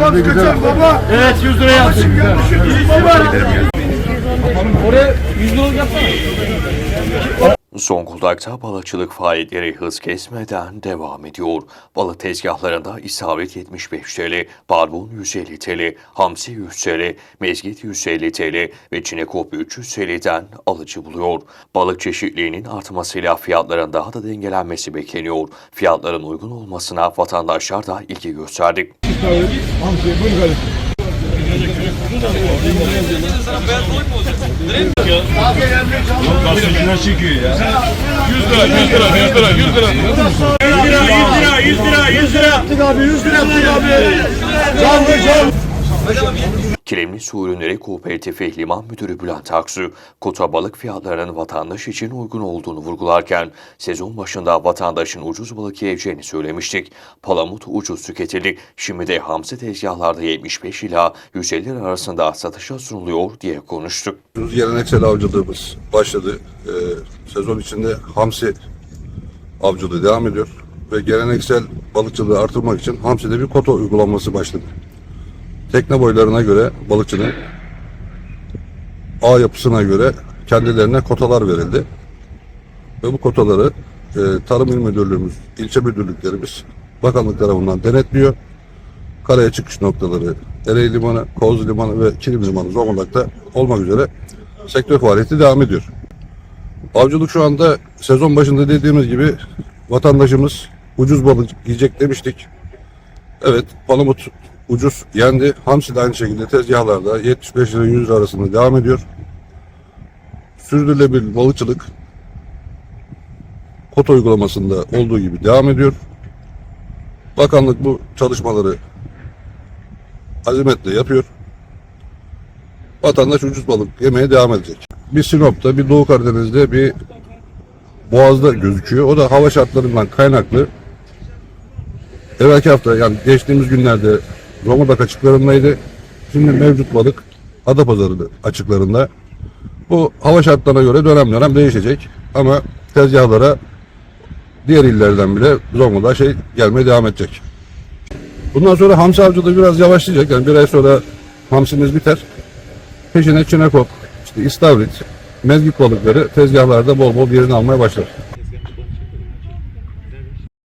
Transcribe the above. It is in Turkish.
Boğaz kaçar baba. Evet 100 lira yaptık. Baba. Oraya 100 lira yapsana. Zonguldak'ta balıkçılık faaliyetleri hız kesmeden devam ediyor. Balık tezgahlarında isabet 75 TL, barbun 150 TL, hamsi 100 TL, mezgit 150 TL ve çinekop 300 TL'den alıcı buluyor. Balık çeşitliliğinin artmasıyla fiyatların daha da dengelenmesi bekleniyor. Fiyatların uygun olmasına vatandaşlar da ilgi gösterdi. Gazeteciler çekiyor ya. 100 lira 100 lira 100 lira 100 lira. 100 lira 100 lira 100 lira 100 lira. Yaptık abi 100 lira yaptık abi. Can. Kilimli Su Ürünleri Kooperatifi Liman Müdürü Bülent Aksu, kota balık fiyatlarının vatandaş için uygun olduğunu vurgularken, sezon başında vatandaşın ucuz balık yiyeceğini söylemiştik. Palamut ucuz tüketildi, şimdi de hamsi tezgahlarda 75 ila 150 lira arasında satışa sunuluyor diye konuştuk. Geleneksel avcılığımız başladı. Ee, sezon içinde hamsi avcılığı devam ediyor. Ve geleneksel balıkçılığı artırmak için hamside bir kota uygulanması başladı. Tekne boylarına göre balıkçının ağ yapısına göre kendilerine kotalar verildi. Ve bu kotaları e, Tarım İl Müdürlüğümüz, ilçe müdürlüklerimiz bakanlık tarafından denetliyor. Karaya çıkış noktaları Ereğli Limanı, Koz Limanı ve Kilim Limanı Zonguldak'ta olmak üzere sektör faaliyeti devam ediyor. Avcılık şu anda sezon başında dediğimiz gibi vatandaşımız ucuz balık yiyecek demiştik. Evet palamut ucuz yendi. Hamsi de aynı şekilde tezgahlarda 75 lira 100 lira arasında devam ediyor. Sürdürülebilir balıkçılık kota uygulamasında olduğu gibi devam ediyor. Bakanlık bu çalışmaları azimetle yapıyor. Vatandaş ucuz balık yemeye devam edecek. Bir Sinop'ta, bir Doğu Karadeniz'de, bir Boğaz'da gözüküyor. O da hava şartlarından kaynaklı. Evvelki hafta yani geçtiğimiz günlerde Zonguldak açıklarındaydı. Şimdi mevcut balık Adapazarı açıklarında. Bu hava şartlarına göre dönem dönem değişecek. Ama tezgahlara diğer illerden bile Zonguldak'a şey gelmeye devam edecek. Bundan sonra hamsi avcılığı biraz yavaşlayacak. Yani bir ay sonra hamsimiz biter. Peşine çinekop, işte istavrit, mezgit balıkları tezgahlarda bol bol yerini almaya başlar.